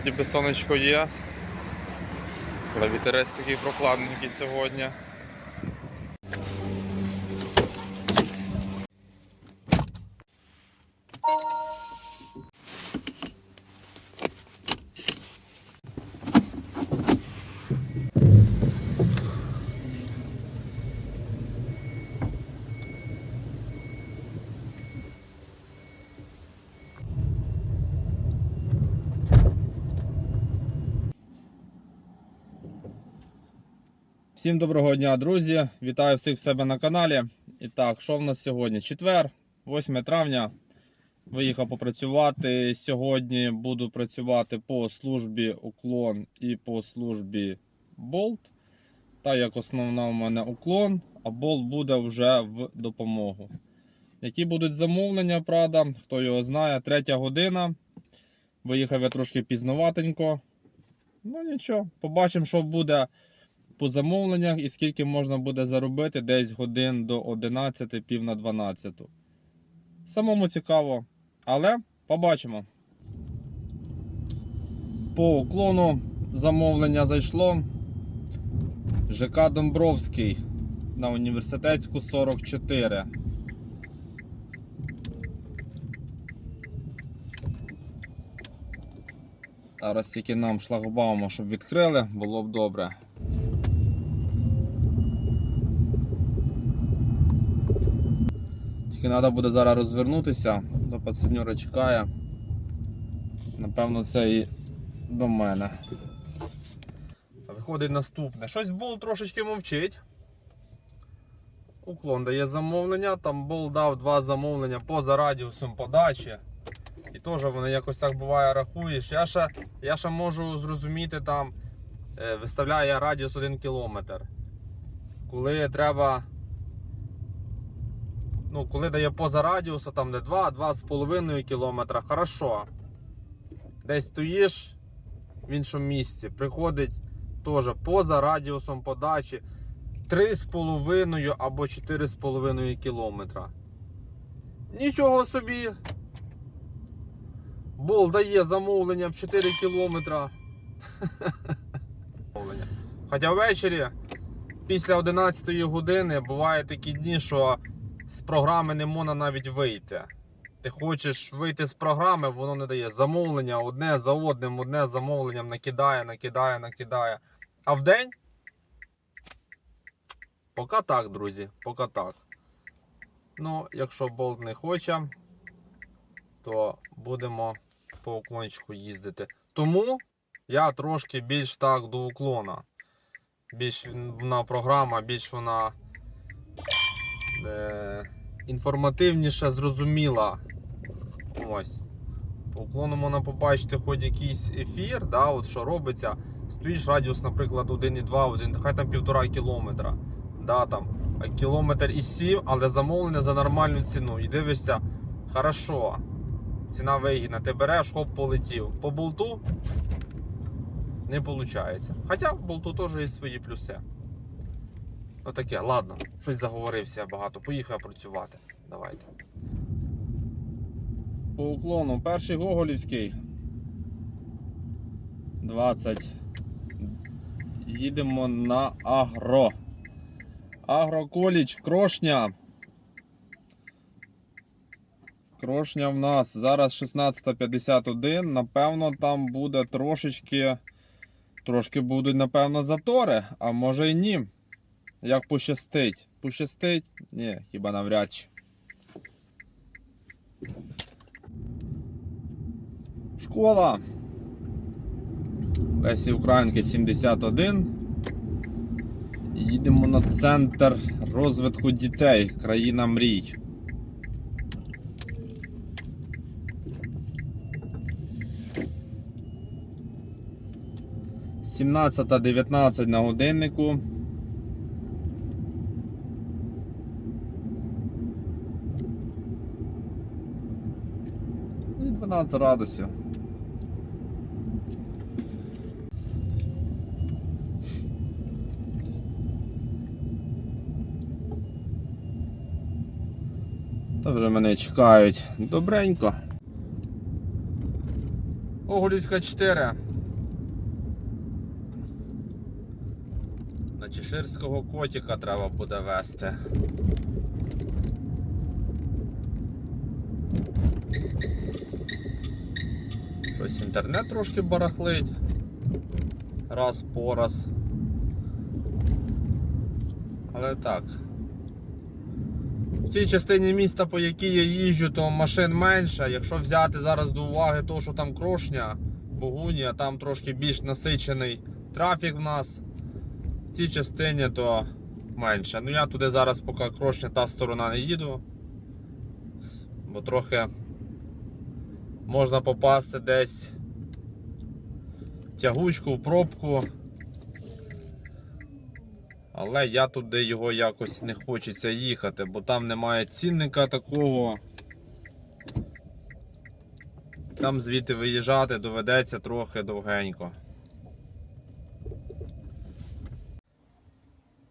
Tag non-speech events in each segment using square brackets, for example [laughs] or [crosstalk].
Вроді би сонечко є. Але вітерець такий прохладненький сьогодні. Всім доброго дня, друзі! Вітаю всіх в себе на каналі. І так, що в нас сьогодні? Четвер, 8 травня. Виїхав попрацювати. Сьогодні буду працювати по службі уклон і по службі болт. Та як основна у мене уклон, а болт буде вже в допомогу. Які будуть замовлення, правда, хто його знає, третя година. Виїхав я трошки пізноватенько. Ну нічого, побачимо, що буде по замовленнях і скільки можна буде заробити десь годин до 11, пів на 12. Самому цікаво, але побачимо. По уклону замовлення зайшло. ЖК Домбровський на університетську 44. Зараз тільки нам шлагбаума, щоб відкрили, було б добре. Тільки треба буде зараз розвернутися, до пацанюра чекає. Напевно, це і до мене. Виходить наступне. Щось бол трошечки мовчить. Уклон дає замовлення, там бол дав два замовлення поза радіусом подачі. І теж вони якось так буває рахуєш. Я ще, я ще можу зрозуміти там, е, виставляє радіус 1 км. Коли треба ну, коли дає поза радіуса, там де 2-2,5 км, хорошо. Десь стоїш в іншому місці, приходить теж поза радіусом подачі 3,5 або 4,5 км. Нічого собі. Бол дає замовлення в 4 км. [laughs] Хоча ввечері після 11 години бувають такі дні, що з програми не можна навіть вийти. Ти хочеш вийти з програми, воно не дає. Замовлення одне за одним, одне замовленням накидає, накидає, накидає. А в день? Поки так, друзі, поки так. Ну, якщо болт не хоче, то будемо по уклончику їздити. Тому я трошки більш так до уклона. Більш вона програма, більш вона інформативніша, зрозуміла. Ось. По уклону можна побачити хоч якийсь ефір, да, от що робиться. Стоїш радіус, наприклад, 1,2, 1, хай там півтора кілометра. Да, там, кілометр і 7, але замовлене за нормальну ціну. І дивишся, хорошо. Ціна вигідна, ти береш, хоп, полетів. По болту не виходить. Хоча в болту теж є свої плюси. Отаке, ладно, щось заговорився багато. Поїхав працювати. Давайте. По уклону перший Гоголівський. 20. Їдемо на Агро. Агроколіч, крошня. Крошня в нас зараз 16.51. Напевно, там буде трошечки. Трошки будуть, напевно, затори, а може і ні. Як пощастить? Пощастить? Ні, хіба навряд чи. Школа. Лесі Українки 71. Їдемо на центр розвитку дітей. Країна мрій. Сімнадцята дев'ятнадцять на годиннику. От з радістю. Та вже мене чекають добренько. Огулівська 4. На чеширського котика треба буде вести. Щось інтернет трошки барахлить. Раз по раз. Але так. В цій частині міста, по якій я їжджу, то машин менше. Якщо взяти зараз до уваги то, що там крошня, Богунія, там трошки більш насичений трафік в нас. В цій частині то менше. Ну я туди зараз поки крошня та сторона не їду. Бо трохи можна попасти десь тягучку, в пробку. Але я туди його якось не хочеться їхати, бо там немає цінника такого. Там звідти виїжджати доведеться трохи довгенько.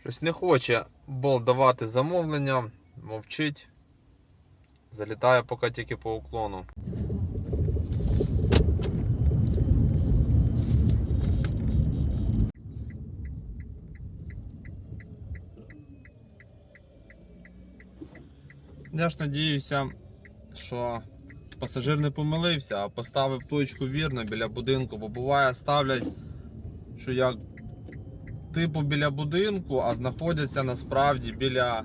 Щось не хоче бол давати замовлення, мовчить. Залітає поки тільки по уклону. Я ж надіюся, що пасажир не помилився, а поставив точку вірно біля будинку, бо буває ставлять, що як типу біля будинку, а знаходяться насправді біля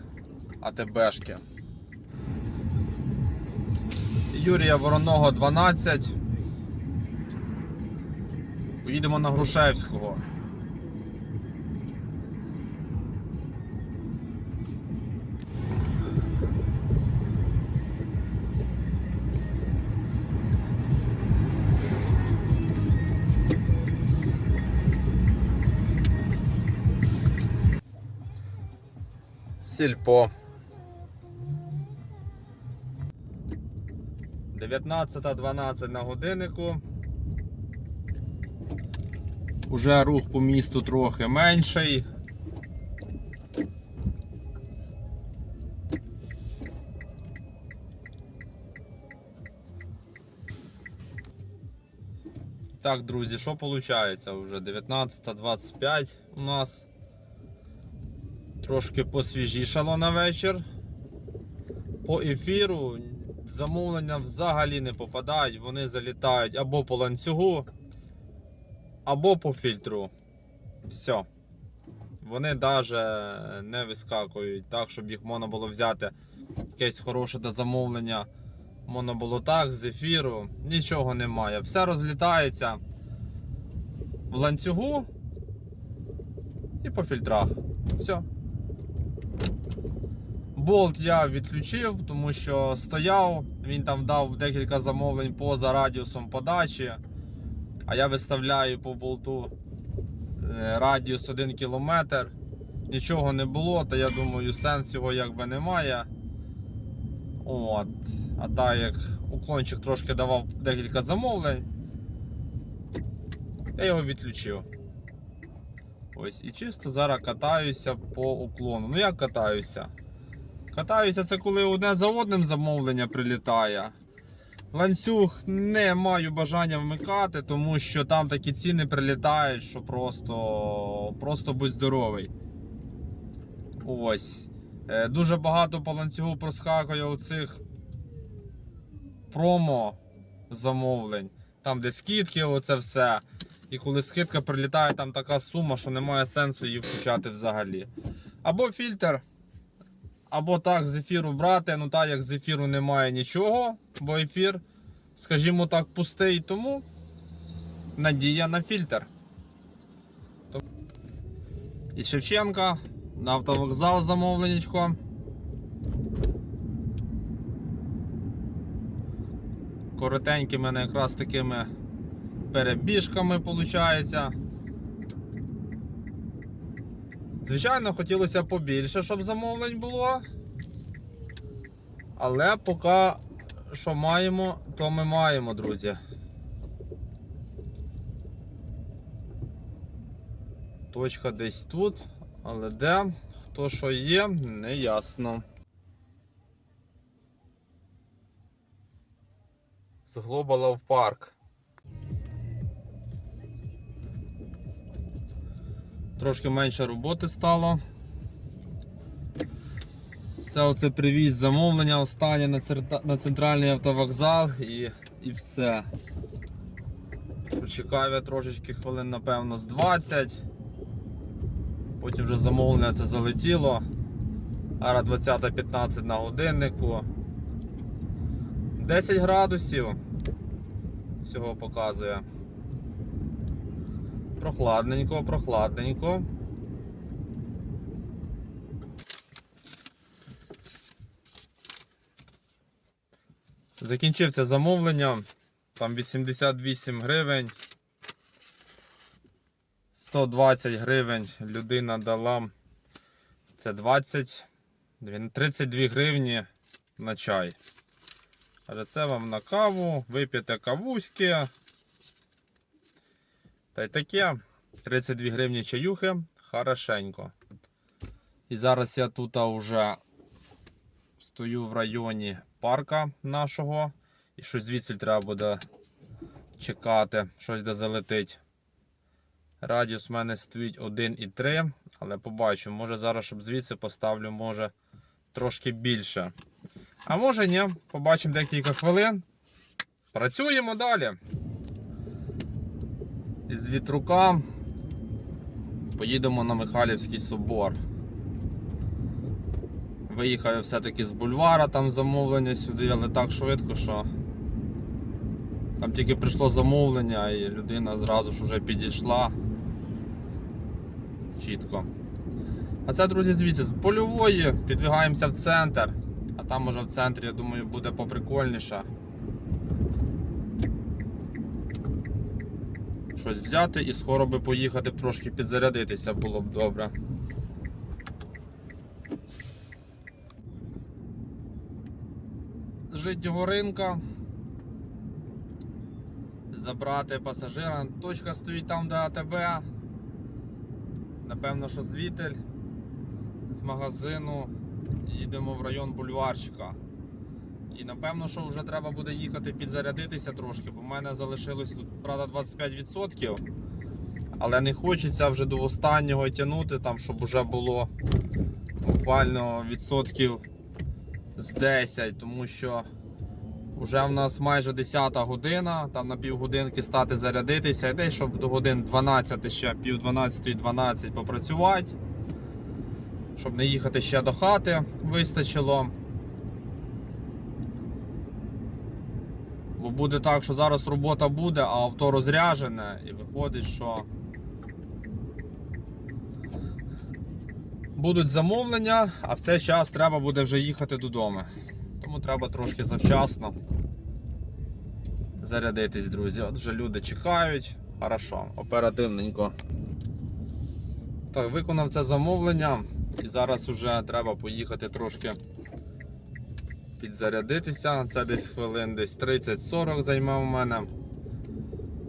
АТБшки. Юрія Вороного 12. Поїдемо на Грушевського. Сільпо. 19.12 на годиннику. Уже рух по місту трохи менший. Так, друзі, що виходить? Вже 19.25 у нас. Трошки посвіжішало на вечір. По ефіру замовлення взагалі не попадають, вони залітають або по ланцюгу, або по фільтру. Все. Вони навіть не вискакують так, щоб їх можна було взяти якесь хороше до замовлення. Можна було так, з ефіру, нічого немає. Все розлітається в ланцюгу і по фільтрах. Все. Болт я відключив, тому що стояв, він там дав декілька замовлень поза радіусом подачі. А я виставляю по болту е, радіус 1 км. Нічого не було, та я думаю, сенс його якби немає. От. А так як уклончик трошки давав декілька замовлень, я його відключив. Ось, і чисто зараз катаюся по уклону. Ну як катаюся? Катаюся це коли одне за одним замовлення прилітає. Ланцюг не маю бажання вмикати, тому що там такі ціни прилітають, що просто просто будь здоровий. Ось. Е, Дуже багато по ланцюгу проскакує оцих промо замовлень. Там, де скидки, оце все. І коли скидка прилітає, там така сума, що немає сенсу її включати взагалі. Або фільтр. Або так з ефіру брати, ну так як з ефіру немає нічого, бо ефір, скажімо так, пустий, тому надія на фільтр. І Шевченка, на автовокзал замовленечко. Коротенькі мене якраз такими перебіжками виходить. Звичайно, хотілося побільше, щоб замовлень було. Але поки що маємо, то ми маємо, друзі. Точка десь тут, але де, хто що є, не ясно. З Global в парк. Трошки менше роботи стало. Це оце привіз замовлення останнє на, центральний автовокзал і, і все. Почекав я трошечки хвилин, напевно, з 20. Потім вже замовлення це залетіло. Ара 20.15 на годиннику. 10 градусів всього показує. Прохладненько, прохладненько. Закінчив це замовлення. Там 88 гривень. 120 гривень людина дала. Це 20, 32 гривні на чай. Але це вам на каву, вип'єте кавуськи. Та й таке. 32 гривні чаюхи. Хорошенько. І зараз я тут вже стою в районі парка нашого. І щось звідси треба буде чекати, щось де залетить. Радіус в мене стоїть 1,3, але побачу, може зараз, щоб звідси поставлю, може трошки більше. А може ні, побачимо декілька хвилин. Працюємо далі. Із вітрука поїдемо на Михайлівський собор. Виїхав я все-таки з бульвара, там замовлення сюди, але так швидко, що там тільки прийшло замовлення і людина зразу ж вже підійшла. Чітко. А це, друзі, звідси з польової підвигаємося в центр. А там уже в центрі, я думаю, буде поприкольніше. Щось взяти і скоро би поїхати трошки підзарядитися було б добре. Житнього ринка. Забрати пасажира. Точка стоїть там, де АТБ. Напевно, що звітель з магазину їдемо в район бульварчика. І напевно, що вже треба буде їхати підзарядитися трошки, бо в мене залишилось тут, правда, 25%. Але не хочеться вже до останнього тягнути, там, щоб вже було буквально відсотків з 10, тому що вже в нас майже 10 година, там на півгодинки стати зарядитися, і десь щоб до годин 12 ще, пів 12 12 попрацювати, щоб не їхати ще до хати, вистачило. Бо буде так, що зараз робота буде, а авто розряджене, і виходить, що будуть замовлення, а в цей час треба буде вже їхати додому. Тому треба трошки завчасно зарядитись, друзі. От вже люди чекають. Хорошо, оперативненько. Так, виконав це замовлення і зараз вже треба поїхати трошки підзарядитися. Це десь хвилин десь 30-40 займе у мене.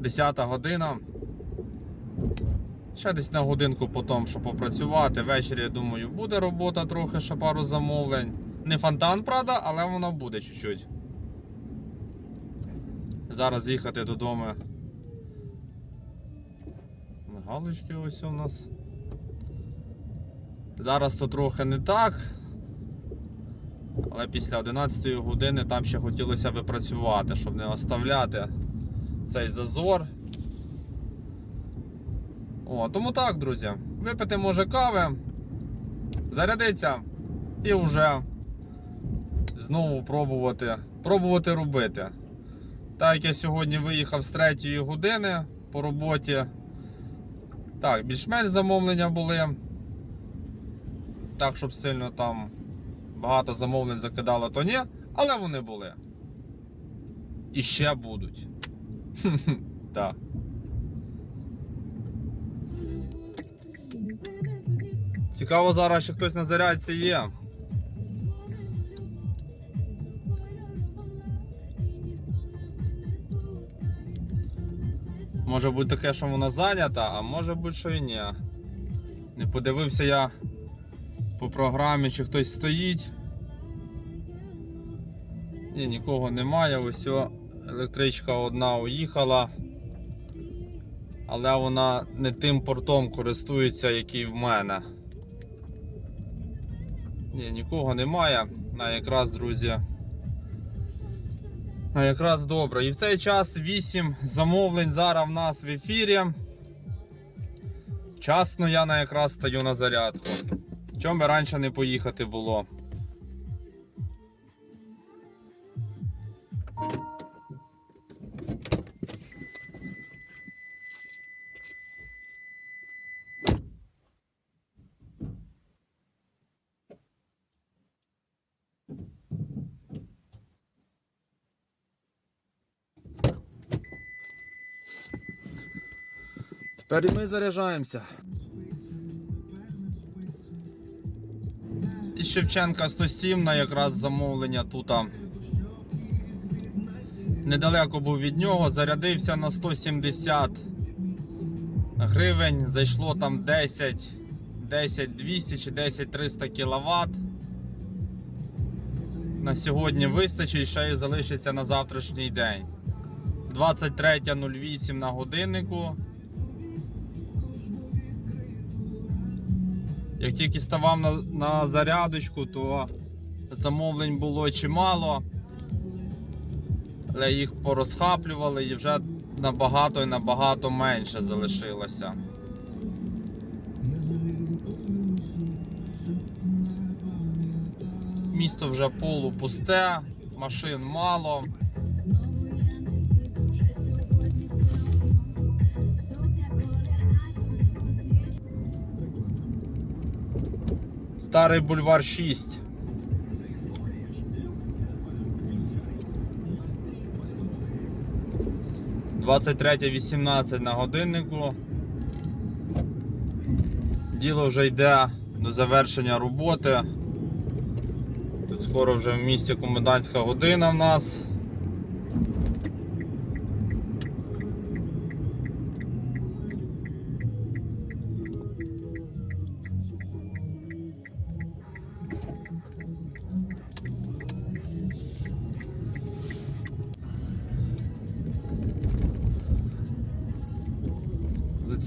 10 година. Ще десь на годинку потім, щоб попрацювати. Ввечері, я думаю, буде робота трохи, ще пару замовлень. Не фонтан, правда, але воно буде чуть-чуть. Зараз їхати додому. Галочки ось у нас. Зараз то трохи не так. Але після 11 години там ще хотілося би працювати, щоб не оставляти цей зазор. О, тому так, друзі. Випити може кави, зарядиться і вже знову пробувати, пробувати робити. Так як я сьогодні виїхав з 3 години по роботі. Так, більш-менш замовлення були. Так, щоб сильно там багато замовлень закидало, то ні, але вони були. І ще будуть. [laughs] Так. Цікаво зараз, що хтось на зарядці є. Може бути таке, що вона зайнята, а може бути, що і ні. Не подивився я по програмі, чи хтось стоїть. Ні, нікого немає. Ось о, електричка одна уїхала. але вона не тим портом користується, який в мене. Ні, нікого немає. На якраз, друзі. На якраз добре. І в цей час 8 замовлень зараз в нас в ефірі. Вчасно я на якраз стаю на зарядку. Чому би раніше не поїхати було? Тепер і ми заряджаємося. Шевченка 107 на якраз замовлення тут. Недалеко був від нього, зарядився на 170 гривень, зайшло там 10, 10 200 чи 10 300 кВт. На сьогодні вистачить, ще й залишиться на завтрашній день. 23.08 на годиннику. Як тільки ставав на, на зарядочку, то замовлень було чимало, але їх порозхаплювали і вже набагато і набагато менше залишилося. Місто вже полупусте, машин мало. Старий бульвар 6. Двадцять третє вісімнадцять на годиннику. Діло вже йде до завершення роботи. Тут скоро вже в місті комендантська година в нас.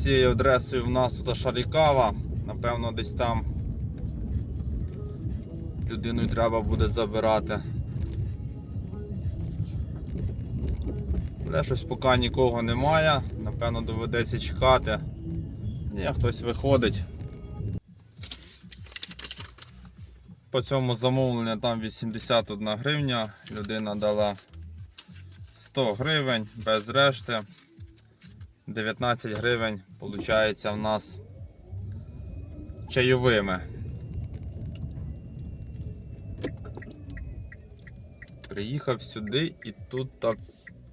Цією адресою в нас тут Шарікава. Напевно, десь там людину треба буде забирати. Але щось поки нікого немає, напевно доведеться чекати. Ні, хтось виходить. По цьому замовленню там 81 гривня, людина дала 100 гривень без решти. 19 гривень виходить в нас чайовими. Приїхав сюди і тут так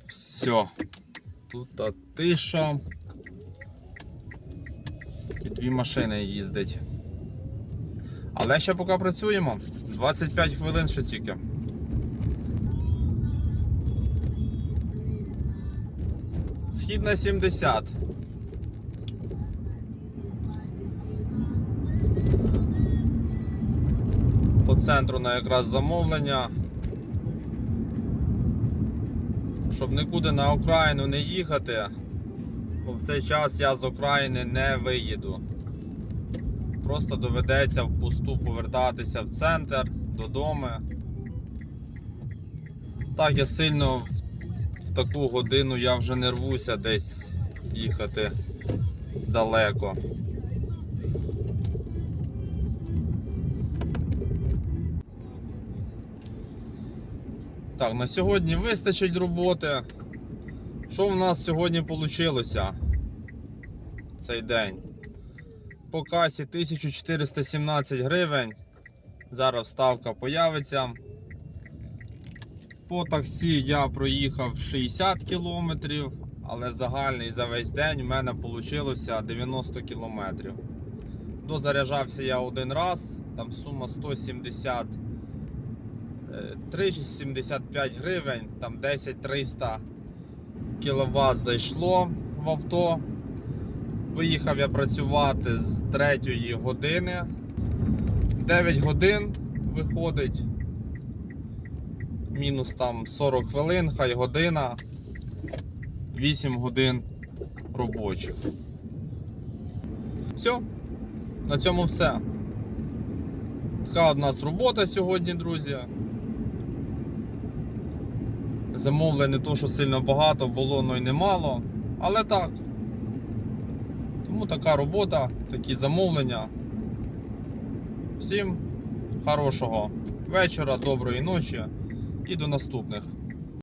все. Тут та тиша. І дві машини їздить. Але ще поки працюємо. 25 хвилин ще тільки. Східна 70. Центру на якраз замовлення. Щоб нікуди на Україну не їхати, бо в цей час я з України не виїду. Просто доведеться впусту повертатися в центр, додому. Так я сильно в- таку годину я вже не рвуся десь їхати далеко. Так, на сьогодні вистачить роботи. Що в нас сьогодні вийшло цей день? По касі 1417 гривень. Зараз ставка появиться. По таксі я проїхав 60 кілометрів, але загальний за весь день в мене вийшло 90 кілометрів. Дозаряджався я один раз, там сума 170 км. 3,75 гривень, там 10-300 кВт зайшло в авто. Виїхав я працювати з 3 години. 9 годин виходить. Мінус там 40 хвилин, хай година, 8 годин робочих. Все, на цьому все. Така у нас робота сьогодні, друзі. Замовлень не то, що сильно багато, було, но й немало. Але так. Тому така робота, такі замовлення. Всім хорошого вечора, доброї ночі і до наступних.